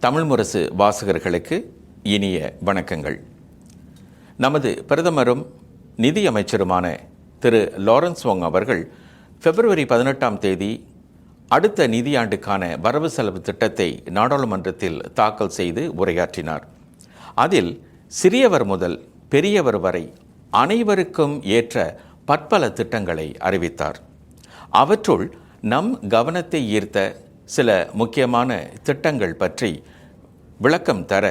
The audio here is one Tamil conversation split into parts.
தமிழ் முரசு வாசகர்களுக்கு இனிய வணக்கங்கள். நமது பிரதமரும் நிதியமைச்சருமான திரு லாரன்ஸ் வோங் அவர்கள் பிப்ரவரி பதினெட்டாம் தேதி அடுத்த நிதியாண்டுக்கான வரவு செலவு திட்டத்தை நாடாளுமன்றத்தில் தாக்கல் செய்து உரையாற்றினார். அதில் சிறியவர் முதல் பெரியவர் வரை அனைவருக்கும் ஏற்ற பற்பல திட்டங்களை அறிவித்தார். அவற்றுள் நம் கவனத்தை ஈர்த்த சில முக்கியமான திட்டங்கள் பற்றி விளக்கம் தர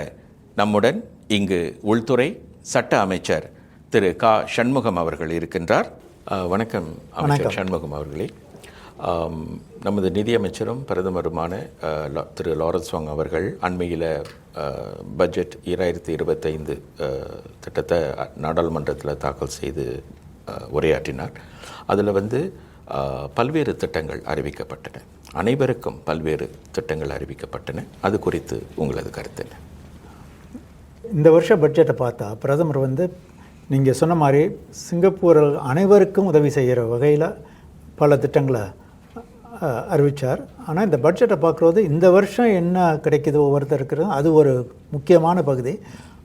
நம்முடன் இங்கு உள்துறை சட்ட அமைச்சர் திரு கா. சண்முகம் அவர்கள் இருக்கின்றார். வணக்கம் அமைச்சர் சண்முகம் அவர்களே. நமது நிதியமைச்சரும் பிரதமருமான திரு லாரன்ஸ் வாங் அவர்கள் அண்மையில் பட்ஜெட் இராயிரத்தி இருபத்தைந்து திட்டத்தை நாடாளுமன்றத்தில் தாக்கல் செய்து உரையாற்றினார். அதில் வந்து பல்வேறு திட்டங்கள் அறிவிக்கப்பட்டன. அனைவருக்கும் பல்வேறு திட்டங்கள் அறிவிக்கப்பட்டன. அது குறித்து உங்களது கருத்து என்ன? இந்த வருஷ பட்ஜெட்டை பார்த்தா பிரதமர் வந்து நீங்கள் சொன்ன மாதிரி சிங்கப்பூரில் அனைவருக்கும் உதவி செய்கிற வகையில் பல திட்டங்களை அறிவித்தார் ஆனால் இந்த பட்ஜெட்டை பார்க்குறது இந்த வருஷம் என்ன கிடைக்குது ஒவ்வொருத்தருக்கு அது ஒரு முக்கியமான பகுதி.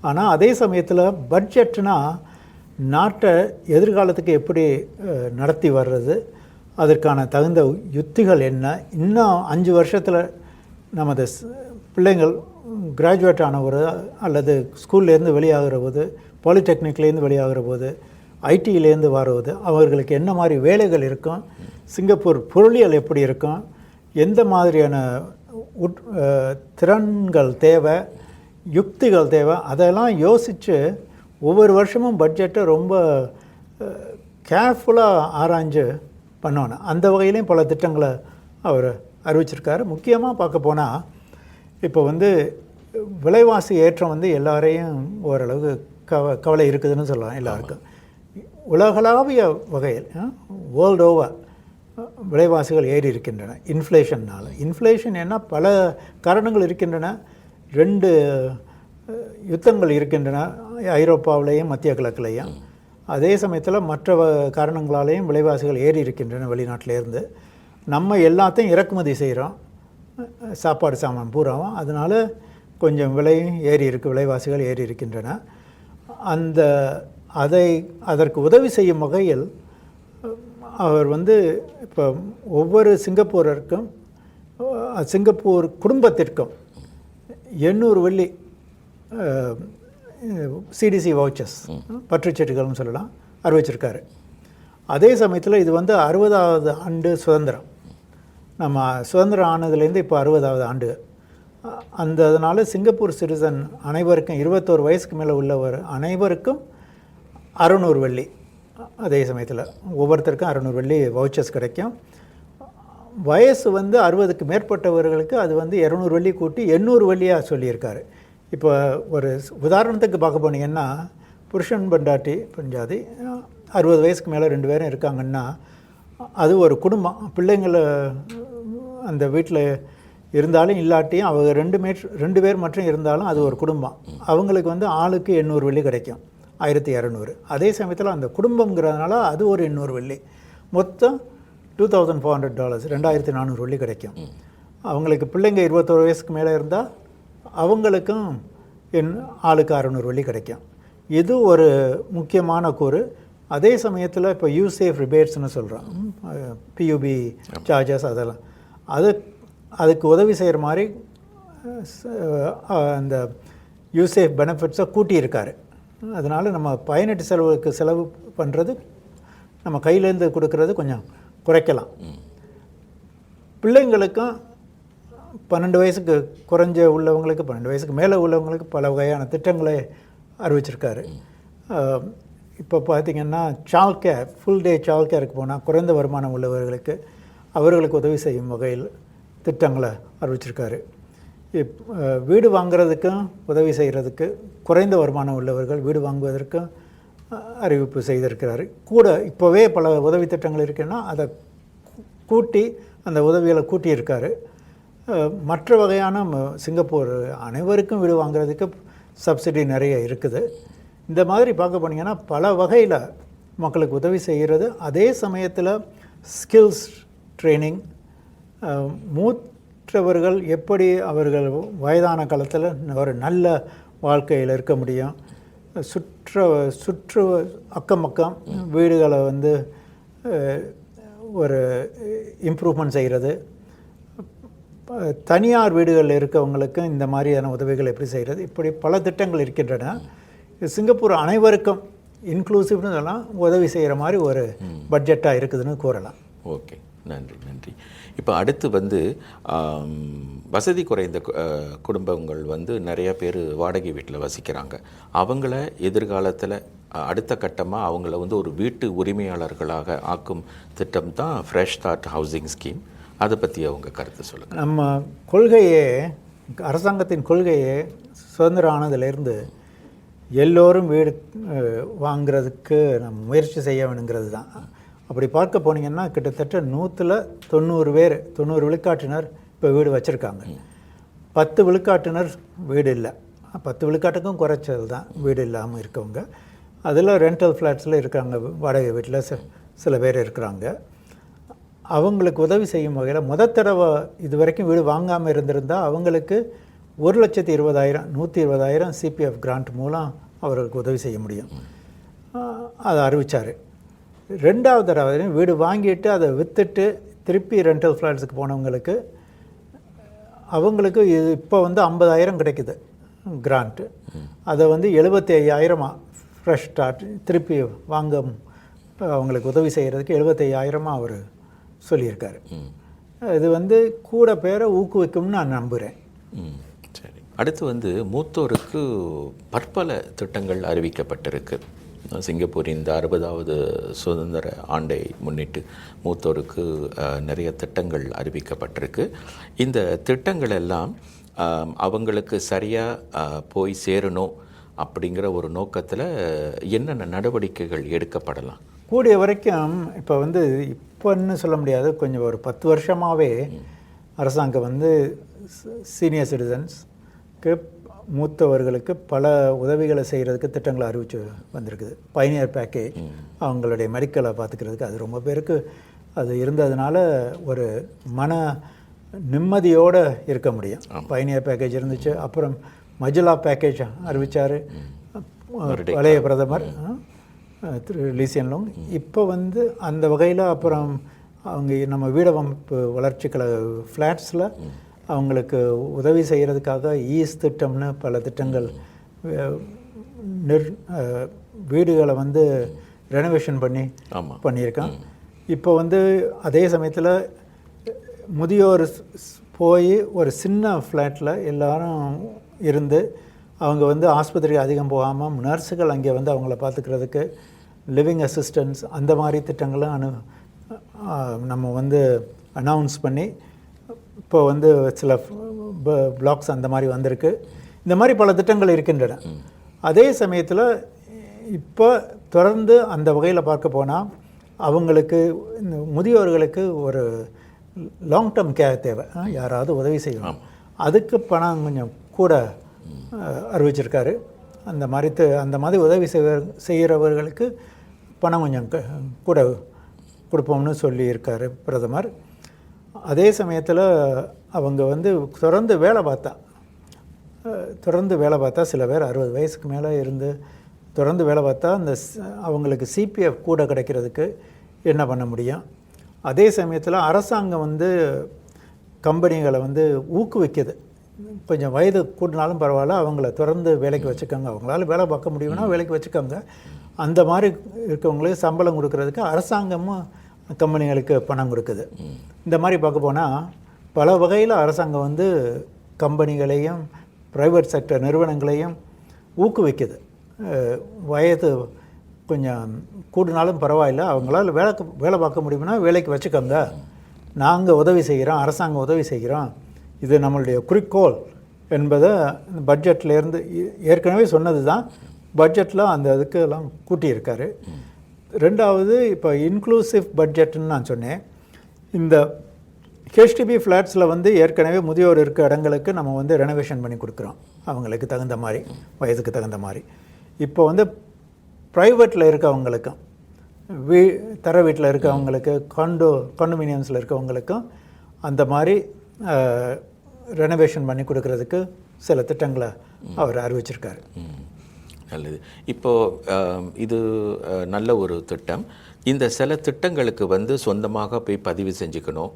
ஆனால் அதே சமயத்தில் பட்ஜெட்னா நாட்டை எதிர்காலத்துக்கு எப்படி நடத்தி வர்றது அதற்கான தகுந்த யுத்திகள் என்ன? இன்னும் அஞ்சு வருஷத்தில் நமது பிள்ளைங்கள் கிராஜுவேட் ஆனவர் அல்லது ஸ்கூல்லேருந்து வெளியாகிற போது பாலிடெக்னிக்லேருந்து வெளியாகிற போது ஐடியிலேருந்து வருவது அவர்களுக்கு என்ன மாதிரி வேலைகள் இருக்கும்? சிங்கப்பூர் பொருளியல் எப்படி இருக்கும்? எந்த மாதிரியான உட் திறன்கள் தேவை? யுக்திகள் தேவை? அதெல்லாம் யோசித்து ஒவ்வொரு வருஷமும் பட்ஜெட்டை ரொம்ப கேர்ஃபுல்லாக ஆராய்ஞ்சு பண்ணணும் அந்த வகையிலையும் பல திட்டங்களை அவர் அறிவிச்சிருக்காரு. முக்கியமாக பார்க்க போனால் இப்போ வந்து விலைவாசி ஏற்றம் வந்து எல்லாரையும் ஓரளவு கவ கவலை இருக்குதுன்னு சொல்லலாம் எல்லாருக்கும். உலகளாவிய வகையில் வேர்ல்டு ஓவர் விலைவாசிகள் ஏறி இருக்கின்றன இன்ஃப்ளேஷன்னால் இன்ஃப்ளேஷன் என்ன பல காரணங்கள் இருக்கின்றன. ரெண்டு யுத்தங்கள் இருக்கின்றன ஐரோப்பாவிலேயும் மத்திய கிழக்குலேயும். அதே சமயத்தில் மற்ற காரணங்களாலேயும் விலைவாசிகள் ஏறி இருக்கின்றன வெளிநாட்டிலேருந்து. நம்ம எல்லாத்தையும் இறக்குமதி செய்கிறோம் சாப்பாடு சாமான் பூராவும். அதனால் கொஞ்சம் விலையும் ஏறி இருக்கு விலைவாசிகள் ஏறி இருக்கின்றன. அந்த அதை அதற்கு உதவி செய்யும் வகையில் அவர் வந்து இப்போ ஒவ்வொரு சிங்கப்பூரருக்கும் சிங்கப்பூர் குடும்பத்திற்கும் எண்ணூறு வெள்ளி சிடிசி வவுச்சர்ஸ் பற்றுச்சீட்டுகள்னு சொல்லலாம் அறிவிச்சிருக்காரு. அதே சமயத்தில் இது வந்து அறுபதாவது ஆண்டு சுதந்திரம். நம்ம சுதந்திரம் ஆனதுலேருந்து இப்போ அறுபதாவது ஆண்டு. அந்த அதனால் சிங்கப்பூர் சிட்டிசன் அனைவருக்கும் இருபத்தோரு வயசுக்கு மேலே உள்ளவர் அனைவருக்கும் அறநூறு வெள்ளி. அதே சமயத்தில் ஒவ்வொருத்தருக்கும் அறநூறு வெள்ளி வவுச்சர்ஸ் கிடைக்கும். வயசு வந்து அறுபதுக்கு மேற்பட்டவர்களுக்கு அது வந்து இரநூறு வெள்ளி கூட்டி எண்ணூறு வெள்ளியாக சொல்லியிருக்காரு. இப்போ ஒரு உதாரணத்துக்கு பார்க்க போனீங்கன்னா புருஷன் பண்டாட்டி பஞ்சாதி அறுபது வயசுக்கு மேலே ரெண்டு பேரும் இருக்காங்கன்னா அது ஒரு குடும்பம். பிள்ளைங்களை அந்த வீட்டில் இருந்தாலும் இல்லாட்டியும் அவங்க ரெண்டு மேட் ரெண்டு பேர் மட்டும் இருந்தாலும் அது ஒரு குடும்பம். அவங்களுக்கு வந்து ஆளுக்கு எண்ணூறு வெள்ளி கிடைக்கும். ஆயிரத்தி இரநூறு. அதே சமயத்தில் அந்த குடும்பங்கிறதுனால அது ஒரு எண்ணூறு வெள்ளி. மொத்தம் two thousand four hundred dollars ரெண்டாயிரத்தி நானூறு வெள்ளி கிடைக்கும். அவங்களுக்கு பிள்ளைங்க இருபத்தோரு வயசுக்கு மேலே இருந்தால் அவங்களுக்கும் என் ஆளுக்கு அறநூறு வெள்ளி கிடைக்கும். இது ஒரு முக்கியமான கூறு. அதே சமயத்தில் இப்போ யூசேஃப் ரிபேட்ஸ்னு சொல்கிறோம் பியூபி சார்ஜஸ் அதெல்லாம். அது அதுக்கு உதவி செய்கிற மாதிரி அந்த யூசேஃப் பெனிஃபிட்ஸை கூட்டியிருக்காரு. அதனால் நம்ம பயனீட்டு செலவுக்கு செலவு பண்ணுறது நம்ம கையிலேருந்து கொடுக்கறது கொஞ்சம் குறைக்கலாம். பிள்ளைங்களுக்கும் பன்னெண்டு வயசுக்கு குறைஞ்ச உள்ளவங்களுக்கு பன்னெண்டு வயசுக்கு மேலே உள்ளவங்களுக்கு பல வகையான திட்டங்களை அறிவிச்சிருக்காரு. இப்போ பார்த்தீங்கன்னா சால் கேர் ஃபுல் டே சால் கேருக்கு போனால் குறைந்த வருமானம் உள்ளவர்களுக்கு அவர்களுக்கு உதவி செய்யும் வகையில் திட்டங்களை அறிவிச்சிருக்காரு. இப் வீடு வாங்குறதுக்கும் உதவி செய்கிறதுக்கு குறைந்த வருமானம் உள்ளவர்கள் வீடு வாங்குவதற்கும் அறிவிப்பு செய்திருக்கிறாரு. கூட இப்போவே பல உதவி திட்டங்கள் இருக்குன்னா அதை கூட்டி அந்த உதவிகளை கூட்டியிருக்காரு. மற்ற வகையான சிங்கப்பூர் அனைவருக்கும் வீடு வாங்குறதுக்கு சப்சிடி நிறைய இருக்குது. இந்த மாதிரி பார்க்க போனீங்கன்னா பல வகையில் மக்களுக்கு உதவி செய்கிறது. அதே சமயத்தில் ஸ்கில்ஸ் ட்ரைனிங் மூற்றவர்கள் எப்படி அவர்கள் வயதான காலத்தில் ஒரு நல்ல வாழ்க்கையில் இருக்க முடியும். சுற்ற சுற்று அக்கம் பக்கம் வீடுகளை வந்து ஒரு இம்ப்ரூவ்மெண்ட் செய்கிறது. தனியார் வீடுகளில் இருக்கவங்களுக்கு இந்த மாதிரியான உதவிகள் எப்படி செய்கிறது? இப்படி பல திட்டங்கள் இருக்கின்றன. சிங்கப்பூர் அனைவருக்கும் இன்க்ளூசிவ்னு சொல்லலாம் உதவி செய்கிற மாதிரி ஒரு பட்ஜெட்டாக இருக்குதுன்னு கூறலாம். ஓகே. நன்றி நன்றி. இப்போ அடுத்து வந்து வசதி குறைந்த குடும்பங்கள் வந்து நிறைய பேர் வாடகை வீட்டில் வசிக்கிறாங்க. அவங்கள எதிர்காலத்தில் அடுத்த கட்டமாக அவங்கள வந்து ஒரு வீட்டு உரிமையாளர்களாக ஆக்கும் திட்டம் தான் ஃப்ரெஷ் ஸ்டார்ட் ஹவுசிங் ஸ்கீம் அதை பற்றி அவங்க கருத்து சொல்லுங்கள் நம்ம கொள்கையே அரசாங்கத்தின் கொள்கையே சுதந்திரம் ஆனதிலிருந்து எல்லோரும் வீடு வாங்குறதுக்கு நம்ம முயற்சி செய்ய வேணுங்கிறது தான். அப்படி பார்க்க போனீங்கன்னா கிட்டத்தட்ட நூற்றில் தொண்ணூறு பேர் தொண்ணூறு விழுக்காட்டினர் இப்போ வீடு வச்சுருக்காங்க. பத்து விழுக்காட்டினர் வீடு இல்லை. பத்து விழுக்காட்டுக்கும் குறைச்சல் தான் வீடு இல்லாமல் இருக்கவங்க. அதில் ரெண்டல் ஃப்ளாட்ஸில் இருக்காங்க வாடகை வீட்டில் சில பேர் இருக்கிறாங்க. அவங்களுக்கு உதவி செய்யும் வகையில் முத தடவை இது வரைக்கும் வீடு வாங்காமல் இருந்திருந்தால் அவங்களுக்கு ஒரு லட்சத்தி இருபதாயிரம் நூற்றி இருபதாயிரம் சிபிஎஃப் கிராண்ட் மூலம் அவர்களுக்கு உதவி செய்ய முடியும். அதை அறிவித்தார் ரெண்டாவது தடவை வீடு வாங்கிட்டு அதை விற்றுட்டு திருப்பி ரெண்டல் ஃப்ளாட்ஸுக்கு போனவங்களுக்கு அவங்களுக்கு இது இப்போ வந்து ஐம்பதாயிரம் கிடைக்குது கிராண்ட்டு அதை வந்து எழுபத்தி ஐயாயிரமாக ஃப்ரெஷ் ஸ்டார்ட் திருப்பி வாங்க அவங்களுக்கு உதவி செய்கிறதுக்கு எழுபத்தி ஐயாயிரமாக அவர் சொல்லியிருக்காரு. இது வந்து கூட பேரை ஊக்குவிக்கும்னு நான் நம்புகிறேன் ம் சரி. அடுத்து வந்து மூத்தோருக்கு பற்பல திட்டங்கள் அறிவிக்கப்பட்டிருக்கு. சிங்கப்பூரின் இந்த அறுபதாவது சுதந்திர ஆண்டை முன்னிட்டு மூத்தோருக்கு நிறைய திட்டங்கள் அறிவிக்கப்பட்டிருக்கு. இந்த திட்டங்கள் எல்லாம் அவங்களுக்கு சரியாக போய் சேரணும் அப்படிங்கிற ஒரு நோக்கத்தில் என்னென்ன நடவடிக்கைகள் எடுக்கப்படலாம்? கூடிய வரைக்கும் இப்போ வந்து இப்போன்னு சொல்ல முடியாது. கொஞ்சம் ஒரு பத்து வருஷமாகவே அரசாங்கம் வந்து சீனியர் சிட்டிசன்ஸ்க்கு மூத்தவர்களுக்கு பல உதவிகளை செய்கிறதுக்கு திட்டங்களை அறிவிச்சு வந்திருக்குது. பயனியர் பேக்கேஜ் அவங்களுடைய மெடிக்கலை பார்த்துக்கிறதுக்கு அது ரொம்ப பேருக்கு அது இருந்ததுனால ஒரு மன நிம்மதியோடு இருக்க முடியும். பயனியர் பேக்கேஜ் இருந்துச்சு. அப்புறம் மஜுலா பேக்கேஜ் அறிவிச்சார். பழைய பிரதமர். திரு லீசியன் லோங் இப்போ வந்து அந்த வகையில் அப்புறம் அவங்க நம்ம வீடமைப்பு வளர்ச்சி கழக ஃப்ளாட்ஸில் அவங்களுக்கு உதவி செய்கிறதுக்காக ஈஸ் திட்டம்னு பல திட்டங்கள் நிர் வீடுகளை வந்து ரெனோவேஷன் பண்ணி பண்ணியிருக்கான். இப்போ வந்து அதே சமயத்தில் முதியோர் போய் ஒரு சின்ன ஃப்ளாட்டில் எல்லாரும் இருந்து அவங்க வந்து ஆஸ்பத்திரி அதிகம் போகாமல் நர்ஸுகள் அங்கே வந்து அவங்கள பார்த்துக்கிறதுக்கு லிவிங் அசிஸ்டன்ஸ் அந்த மாதிரி திட்டங்களும் அனு நம்ம வந்து அனௌன்ஸ் பண்ணி இப்போ வந்து சில பிளாக்ஸ் அந்த மாதிரி வந்திருக்கு. இந்த மாதிரி பல திட்டங்கள் இருக்கின்றன. அதே சமயத்தில் இப்போ தொடர்ந்து அந்த வகையில் பார்க்க போனால் அவங்களுக்கு இந்த முதியோர்களுக்கு ஒரு லாங் டேர்ம் கேர் தேவை. யாராவது உதவி செய்யணும். அதுக்கு பணம் கொஞ்சம் கூட அறிவிச்சிருக்காரு. அந்த மாதிரி த- அந்த மாதிரி உதவி செய்வ செய்கிறவர்களுக்கு பணம் கொஞ்சம் க- கூட கொடுப்போம்னு சொல்லியிருக்காரு பிரதமர். அதே சமயத்தில் அவங்க வந்து தொடர்ந்து வேலை பார்த்தா தொடர்ந்து வேலை பார்த்தா சில பேர் அறுபது வயசுக்கு மேலே இருந்து தொடர்ந்து வேலை பார்த்தா அந்த அவங்களுக்கு சிபிஎஃப் கூட கிடைக்கிறதுக்கு என்ன பண்ண முடியும்? அதே சமயத்தில் அரசாங்கம் வந்து கம்பெனிகளை வந்து ஊக்குவிக்குது. கொஞ்சம் வயது கூட்டினாலும் பரவாயில்ல அவங்கள தொடர்ந்து வேலைக்கு வச்சுக்கோங்க. அவங்களால வேலை பார்க்க முடியும்னா வேலைக்கு வச்சுக்கோங்க. அந்த மாதிரி இருக்கவங்களுக்கு சம்பளம் கொடுக்கறதுக்கு அரசாங்கமும் கம்பெனிகளுக்கு பணம் கொடுக்குது. இந்த மாதிரி பார்க்க போனால் பல வகையில் அரசாங்கம் வந்து கம்பெனிகளையும் ப்ரைவேட் செக்டர் நிறுவனங்களையும் ஊக்குவிக்குது. வயது கொஞ்சம் கூடினாலும் பரவாயில்ல அவங்களால வேலை வேலை பார்க்க முடியும்னா வேலைக்கு வச்சுக்கோங்க. நாங்கள் உதவி செய்கிறோம் அரசாங்கம் உதவி செய்கிறோம் இது நம்மளுடைய குறிக்கோள் என்பதை பட்ஜெட்லேருந்து ஏற்கனவே சொன்னது தான் பட்ஜெட்டில் அந்த இதுக்கு எல்லாம் கூட்டியிருக்காரு. ரெண்டாவது இப்போ இன்க்ளூசிவ் பட்ஜெட்னு நான் சொன்னேன். இந்த ஹெச்டிபி ஃப்ளாட்ஸில் வந்து ஏற்கனவே முதியோர் இருக்க இடங்களுக்கு நம்ம வந்து ரெனோவேஷன் பண்ணி கொடுக்குறோம். அவங்களுக்கு தகுந்த மாதிரி வயதுக்கு தகுந்த மாதிரி. இப்போ வந்து ப்ரைவேட்டில் இருக்கவங்களுக்கும் வீ தர வீட்டில் இருக்கவங்களுக்கு காண்டோ காண்டோமினியம்ஸில் இருக்கவங்களுக்கும் அந்த மாதிரி ரெனோவேஷன் பண்ணி கொடுக்கறதுக்கு சில திட்டங்களை அவர் அறிவிச்சிருக்காரு. நல்லது. இப்போது இது நல்ல ஒரு திட்டம். இந்த சில திட்டங்களுக்கு வந்து சொந்தமாக போய் பதிவு செஞ்சுக்கணும்.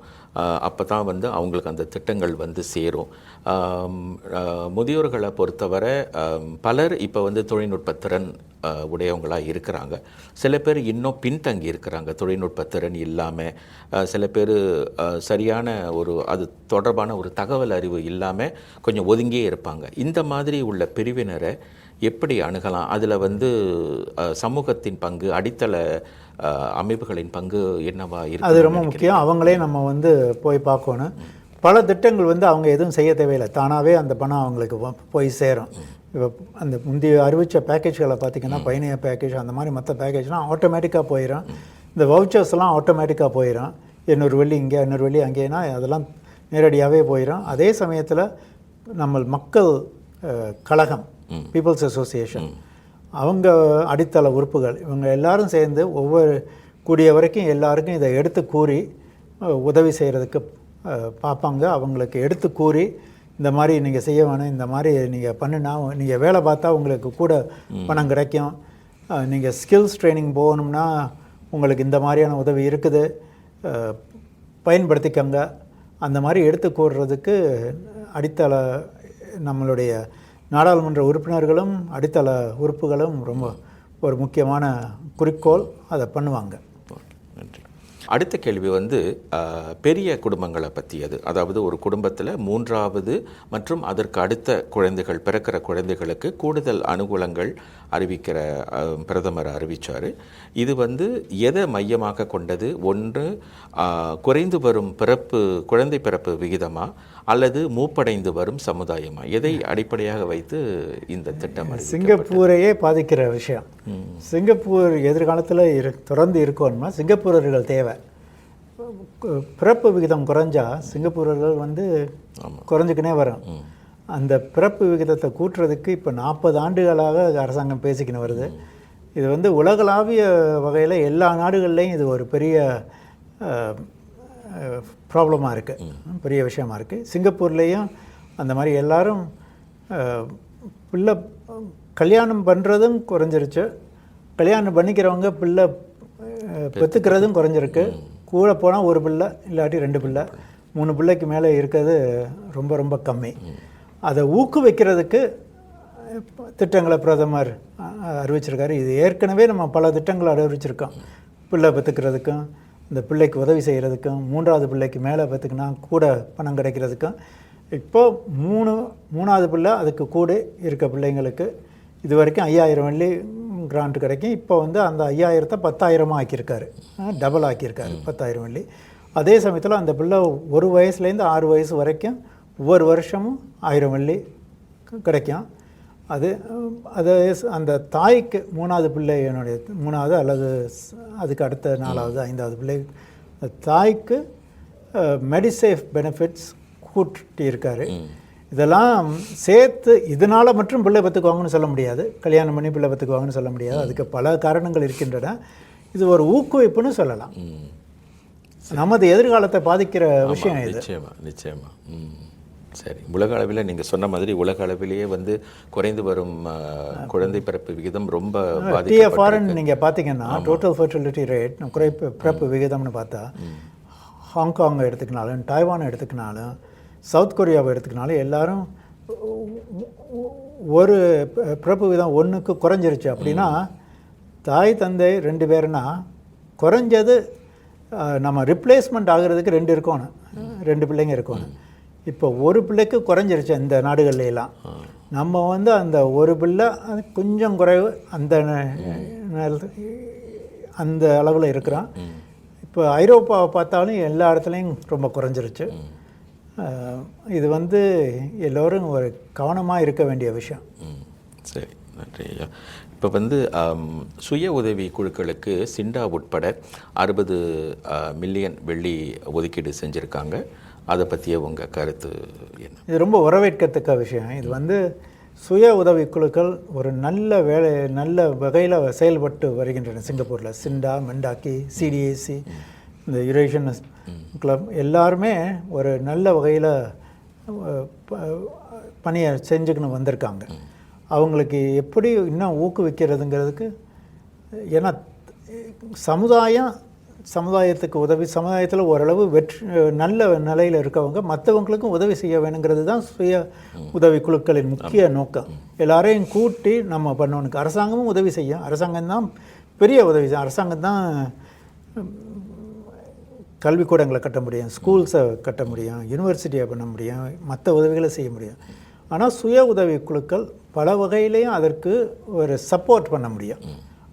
அப்போ தான் வந்து அவங்களுக்கு அந்த திட்டங்கள் வந்து சேரும். முதியோர்களை பொறுத்தவரை பலர் இப்போ வந்து தொழில்நுட்ப திறன் உடையவங்களாக இருக்கிறாங்க. சில பேர் இன்னும் பின்தங்கி இருக்கிறாங்க. தொழில்நுட்ப திறன் இல்லாமல் சில பேர் சரியான ஒரு அது தொடர்பான ஒரு தகவல் அறிவு இல்லாமல் கொஞ்சம் ஒதுங்கியே இருப்பாங்க. இந்த மாதிரி உள்ள பிரிவினரை எப்படி அணுகலாம்? அதில் வந்து சமூகத்தின் பங்கு அடித்தள அமைப்புகளின் பங்கு என்னவா அது இருக்கு ரொம்ப முக்கியம். அவங்களே நம்ம வந்து போய் பார்க்கணும். பல திட்டங்கள் வந்து அவங்க எதுவும் செய்ய தேவையில்லை. தானாகவே அந்த பணம் அவங்களுக்கு போய் சேரும். இப்போ அந்த முந்தைய அறிவித்த பேக்கேஜ்களை பார்த்தீங்கன்னா பயணிய பேக்கேஜ் அந்த மாதிரி மற்ற பேக்கேஜ்லாம் ஆட்டோமேட்டிக்காக போயிடும் இந்த வவுச்சர்ஸ்லாம் ஆட்டோமேட்டிக்காக போயிடும் எண்ணூறு வெள்ளி இங்கே எண்ணூறு வெள்ளி அங்கேனா அதெல்லாம் நேரடியாகவே போயிடும் அதே சமயத்தில் நம்ம மக்கள் கழகம் பீப்புள்ஸ் அசோசியேஷன் அவங்க அடித்தள உறுப்புகள். இவங்க எல்லாரும் சேர்ந்து ஒவ்வொரு கூடிய வரைக்கும் எல்லாருக்கும் இதை எடுத்து கூறி உதவி செய்கிறதுக்கு பார்ப்பாங்க. அவங்களுக்கு எடுத்து கூறி இந்த மாதிரி நீங்கள் செய்ய வேணும் இந்த மாதிரி நீங்கள் பண்ணுனா நீங்கள் வேலை பார்த்தா உங்களுக்கு கூட பணம் கிடைக்கும். நீங்கள் ஸ்கில்ஸ் ட்ரைனிங் போகணும்னா உங்களுக்கு இந்த மாதிரியான உதவி இருக்குது. பயன்படுத்திக்கங்க. அந்த மாதிரி எடுத்து கூடுறதுக்கு அடித்தள நம்மளுடைய நாடாளுமன்ற உறுப்பினர்களும் அடித்தள உறுப்புகளும் ரொம்ப ஒரு முக்கியமான குறிக்கோள் அதை பண்ணுவாங்க. நன்றி. அடுத்த கேள்வி வந்து பெரிய குடும்பங்களை பற்றியது. அதாவது ஒரு குடும்பத்தில் மூன்றாவது மற்றும் அதற்கு அடுத்த குழந்தைகள் பிறக்கிற குழந்தைகளுக்கு கூடுதல் அனுகூலங்கள் அறிவிக்கிற பிரதமர் அறிவித்தார் இது வந்து எதை மையமாக கொண்டது? ஒன்று குறைந்து வரும் பிறப்பு குழந்தை பிறப்பு விகிதமாக அல்லது மூப்படைந்து வரும் சமுதாயமா எதை அடிப்படையாக வைத்து இந்த திட்டம் சிங்கப்பூரையே பாதிக்கிற விஷயம். சிங்கப்பூர் எதிர்காலத்தில் இரு தொடர்ந்து இருக்கணுமா சிங்கப்பூரர்கள் தேவை. பிறப்பு விகிதம் குறைஞ்சா சிங்கப்பூரர்கள் வந்து குறைஞ்சிக்கினே வரும். அந்த பிறப்பு விகிதத்தை கூட்டுறதுக்கு இப்போ நாற்பது ஆண்டுகளாக அரசாங்கம் பேசிக்கின்னு வருது. இது வந்து உலகளாவிய வகையில் எல்லா நாடுகள்லையும் இது ஒரு பெரிய ப்ராப்ளமாக இருக்குது பெரிய விஷயமா இருக்குது சிங்கப்பூர்லேயும் அந்த மாதிரி எல்லாரும் பிள்ளை கல்யாணம் பண்ணுறதும் குறைஞ்சிருச்சு. கல்யாணம் பண்ணிக்கிறவங்க பிள்ளை பெற்றுக்கிறதும் குறைஞ்சிருக்கு. கூட போனால் ஒரு பிள்ளை இல்லாட்டி ரெண்டு பிள்ளை. மூணு பிள்ளைக்கு மேலே இருக்கிறது ரொம்ப ரொம்ப கம்மி. அதை ஊக்குவிக்கிறதுக்கு திட்டங்களை பிரதமர் அறிவிச்சிருக்காரு. இது ஏற்கனவே நம்ம பல திட்டங்களை அறிவிச்சிருக்கோம். பிள்ளை பெற்றுக்கிறதுக்கும் இந்த பிள்ளைக்கு உதவி செய்கிறதுக்கும் மூன்றாவது பிள்ளைக்கு மேலே பெற்றுக்கினா கூட பணம் கிடைக்கிறதுக்கும் இப்போ மூணு மூணாவது பிள்ளை அதுக்கு கூட இருக்க பிள்ளைங்களுக்கு இது வரைக்கும் ஐயாயிரம் வெள்ளி கிராண்ட் கிடைக்கும். இப்போ வந்து அந்த ஐயாயிரத்தை பத்தாயிரமாக ஆக்கியிருக்காரு. டபுள் ஆக்கியிருக்காரு பத்தாயிரம் வெள்ளி. அதே சமயத்தில் அந்த பிள்ளை ஒரு வயசுலேருந்து ஆறு வயசு வரைக்கும் ஒவ்வொரு வருஷமும் ஆயிரம் வெள்ளி கிடைக்கும். அது அது அந்த தாய்க்கு மூணாவது பிள்ளையினுடைய மூணாவது அல்லது அதுக்கு அடுத்த நாலாவது ஐந்தாவது பிள்ளை தாய்க்கு மெடிசேஃப் பெனிஃபிட்ஸ் கூட்டி இருக்காரு. இதெல்லாம் சேர்த்து இதனால் மட்டும் பிள்ளை பெற்றுக்குவாங்கன்னு சொல்ல முடியாது. கல்யாணம் பண்ணி பிள்ளை பெற்றுக்குவாங்கன்னு சொல்ல முடியாது. அதுக்கு பல காரணங்கள் இருக்கின்றன. இது ஒரு ஊக்குவிப்புன்னு சொல்லலாம். நமது எதிர்காலத்தை பாதிக்கிற விஷயம் இது. நிச்சயமா நிச்சயமா. சரி. உலக அளவில் நீங்கள் சொன்ன மாதிரி உலக அளவிலேயே வந்து குறைந்து வரும் குழந்தை பிறப்பு விகிதம் ரொம்ப டிஎஃப்ஆர்னு நீங்கள் பார்த்தீங்கன்னா டோட்டல் ஃபர்டிலிட்டி ரேட் குறைப்பு பிறப்பு விகிதம்னு பார்த்தா ஹாங்காங் எடுத்துக்கினாலும் டைவான் எடுத்துக்கினாலும் சவுத் கொரியாவை எடுத்துக்கினாலும் எல்லாரும் ஒரு பிறப்பு விகிதம் ஒன்றுக்கு குறைஞ்சிருச்சு அப்படின்னா தாய் தந்தை ரெண்டு பேருனா குறைஞ்சது நம்ம ரிப்ளேஸ்மெண்ட் ஆகுறதுக்கு ரெண்டு இருக்கணும். ரெண்டு பிள்ளைங்க இருக்கணும். இப்போ ஒரு பிள்ளைக்கு குறைஞ்சிருச்சு இந்த நாடுகள்ல எல்லாம் நம்ம வந்து அந்த ஒரு பிள்ளை கொஞ்சம் குறைவு அந்த அந்த அளவில் இருக்கிறோம் இப்போ ஐரோப்பாவை பார்த்தாலும் எல்லா இடத்துலையும் ரொம்ப குறைஞ்சிருச்சு. இது வந்து எல்லோரும் ஒரு கவனமாக இருக்க வேண்டிய விஷயம். சரி நன்றி ஐயா. இப்போ வந்து சுய உதவி குழுக்களுக்கு சிண்டா உட்பட அறுபது மில்லியன் வெள்ளி ஒதுக்கீடு செஞ்சுருக்காங்க. அதை பற்றிய உங்கள் கருத்து என்ன? இது ரொம்ப வரவேற்கத்தக்க விஷயம். இது வந்து சுய உதவி குழுக்கள் ஒரு நல்ல வேலை நல்ல வகையில் செயல்பட்டு வருகின்றன. சிங்கப்பூரில் சிண்டா மெண்டாக்கி சிடிஏசி இந்த யுரேஷன் கிளப் எல்லாருமே ஒரு நல்ல வகையில் பணியை செஞ்சுக்கின்னு வந்திருக்காங்க. அவங்களுக்கு எப்படி இன்னும் ஊக்குவிக்கிறதுங்கிறதுக்கு ஏன்னா சமுதாயம் சமுதாயத்துக்கு உதவி சமுதாயத்தில் ஓரளவு வெற்றி நல்ல நிலையில் இருக்கவங்க மற்றவங்களுக்கும் உதவி செய்ய வேணுங்கிறது தான் சுய உதவி குழுக்களின் முக்கிய நோக்கம். எல்லாரையும் கூட்டி நம்ம பண்ணணும். அரசாங்கமும் உதவி செய்யும். அரசாங்கம் தான் பெரிய உதவி செய்யும் அரசாங்கம் தான் கல்விக்கூடங்களை கட்ட முடியும் ஸ்கூல்ஸை கட்ட முடியும் யூனிவர்சிட்டியை பண்ண முடியும் மற்ற உதவிகளை செய்ய முடியும். ஆனால் சுய உதவி குழுக்கள் பல வகையிலையும் அதற்கு ஒரு சப்போர்ட் பண்ண முடியும்.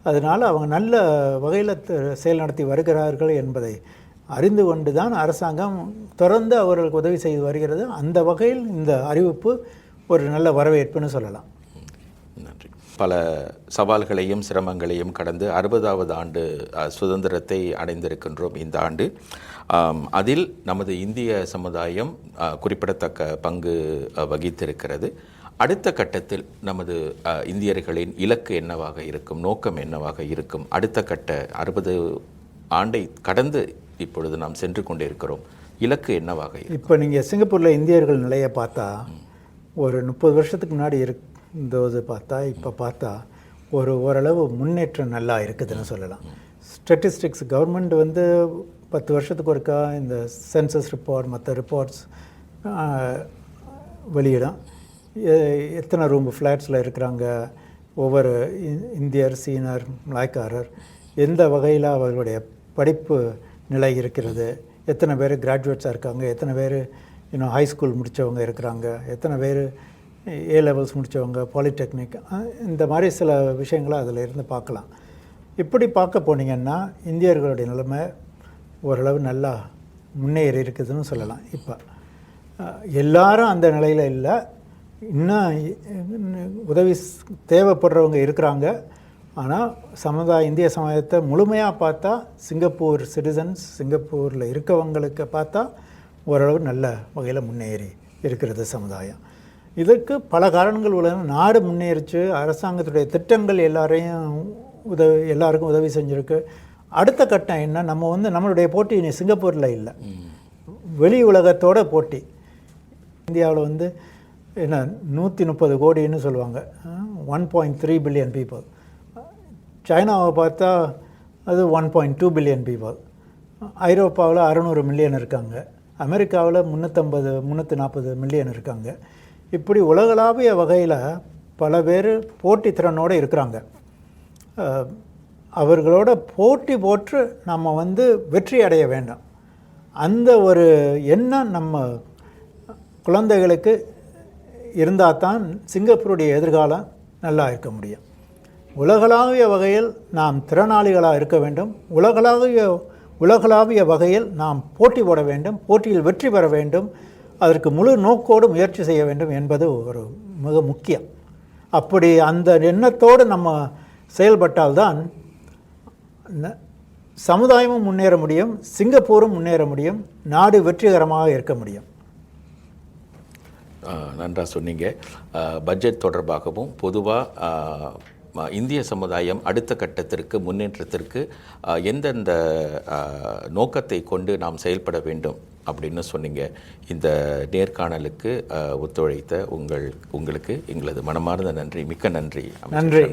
அதனால் அவங்க நல்ல வகையில் செயல் நடத்தி வருகிறார்கள் என்பதை அறிந்து கொண்டு தான் அரசாங்கம் தொடர்ந்து அவர்களுக்கு உதவி செய்து வருகிறது. அந்த வகையில் இந்த அறிவிப்பு ஒரு நல்ல வரவேற்புன்னு சொல்லலாம். நன்றி. பல சவால்களையும் சிரமங்களையும் கடந்து அறுபதாவது ஆண்டு சுதந்திரத்தை அடைந்திருக்கின்றோம் இந்த ஆண்டு. அதில் நமது இந்திய சமுதாயம் குறிப்பிடத்தக்க பங்கு வகித்திருக்கிறது. அடுத்த கட்டத்தில் நமது இந்தியர்களின் இலக்கு என்னவாக இருக்கும் நோக்கம் என்னவாக இருக்கும்? அடுத்த கட்ட அறுபது ஆண்டை கடந்து இப்பொழுது நாம் சென்று கொண்டிருக்கிறோம். இலக்கு என்னவாக இருக்கும்? இப்போ நீங்கள் சிங்கப்பூரில் இந்தியர்கள் நிலையை பார்த்தா ஒரு முப்பது வருஷத்துக்கு முன்னாடி இருந்தது பார்த்தா இப்போ பார்த்தா ஒரு ஓரளவு முன்னேற்றம் நல்லா இருக்குதுன்னு சொல்லலாம். ஸ்டட்டிஸ்டிக்ஸ் கவர்மெண்ட் வந்து பத்து வருஷத்துக்கு ஒருக்கா இந்த சென்சஸ் ரிப்போர்ட் மற்ற ரிப்போர்ட்ஸ் வெளியிடும். எத்தனை ரூம் ஃப்ளாட்ஸில் இருக்கிறாங்க? ஒவ்வொரு இந்தியர் சீனர் மலாய்க்காரர் எந்த வகையில் அவர்களுடைய படிப்பு நிலை இருக்கிறது? எத்தனை பேர் கிராஜுவேட்ஸாக இருக்காங்க? எத்தனை பேர் இன்னும் ஹை ஸ்கூல் முடித்தவங்க இருக்கிறாங்க? எத்தனை பேர் ஏ லெவல்ஸ் முடித்தவங்க பாலிடெக்னிக் இந்த மாதிரி சில விஷயங்களை அதில் இருந்து பார்க்கலாம். இப்படி பார்க்க போனீங்கன்னா இந்தியர்களுடைய நிலைமை ஓரளவு நல்லா முன்னேறி இருக்குதுன்னு சொல்லலாம். இப்போ எல்லாரும் அந்த நிலையில் இல்லை. இன்னும் உதவி தேவைப்படுறவங்க இருக்கிறாங்க. ஆனால் சமுதாய இந்திய சமுதாயத்தை முழுமையாக பார்த்தா சிங்கப்பூர் சிட்டிசன்ஸ் சிங்கப்பூரில் இருக்கவங்களுக்கு பார்த்தா ஓரளவு நல்ல வகையில் முன்னேறி இருக்கிறது சமுதாயம். இதற்கு பல காரணங்கள் உள்ளன. நாடு முன்னேறிச்சு அரசாங்கத்துடைய திட்டங்கள் எல்லாரையும் உதவி எல்லாருக்கும் உதவி செஞ்சுருக்கு. அடுத்த கட்டம் என்ன? நம்ம வந்து நம்மளுடைய போட்டி இனி சிங்கப்பூரில் இல்லை. வெளி உலகத்தோட போட்டி. இந்தியாவில் வந்து என்ன நூற்றி முப்பது கோடின்னு சொல்லுவாங்க. One point three billion people சைனாவை பார்த்தா அது one point two billion people ஐரோப்பாவில் அறநூறு மில்லியன் இருக்காங்க. அமெரிக்காவில் முந்நூற்றம்பது முந்நூற்றி நாற்பது மில்லியன் இருக்காங்க. இப்படி உலகளாவிய வகையில் பல பேர் போட்டித்திறனோடு இருக்கிறாங்க. அவர்களோட போட்டி போற்று நம்ம வந்து வெற்றி அடைய வேண்டாம். அந்த ஒரு எண்ணம் நம்ம குழந்தைகளுக்கு இருந்தால் தான் சிங்கப்பூருடைய எதிர்காலம் நல்லா இருக்க முடியும். உலகளாவிய வகையில் நாம் திறனாளிகளாக இருக்க வேண்டும். உலகளாவிய உலகளாவிய வகையில் நாம் போட்டி போட வேண்டும். போட்டியில் வெற்றி பெற வேண்டும். அதற்கு முழு நோக்கோடு முயற்சி செய்ய வேண்டும் என்பது ஒரு மிக முக்கியம். அப்படி அந்த எண்ணத்தோடு நம்ம செயல்பட்டால்தான் ந- சமுதாயமும் முன்னேற முடியும். சிங்கப்பூரும் முன்னேற முடியும். நாடு வெற்றிகரமாக இருக்க முடியும். நன்றாக சொன்னீங்க. பட்ஜெட் தொடர்பாகவும் பொதுவாக இந்திய சமுதாயம் அடுத்த கட்டத்திற்கு முன்னேற்றத்திற்கு எந்தெந்த நோக்கத்தை கொண்டு நாம் செயல்பட வேண்டும் அப்படின்னு சொன்னீங்க. இந்த நேர்காணலுக்கு ஒத்துழைத்த உங்கள் உங்களுக்கு எங்களது மனமார்ந்த நன்றி. மிக்க நன்றி. நன்றி.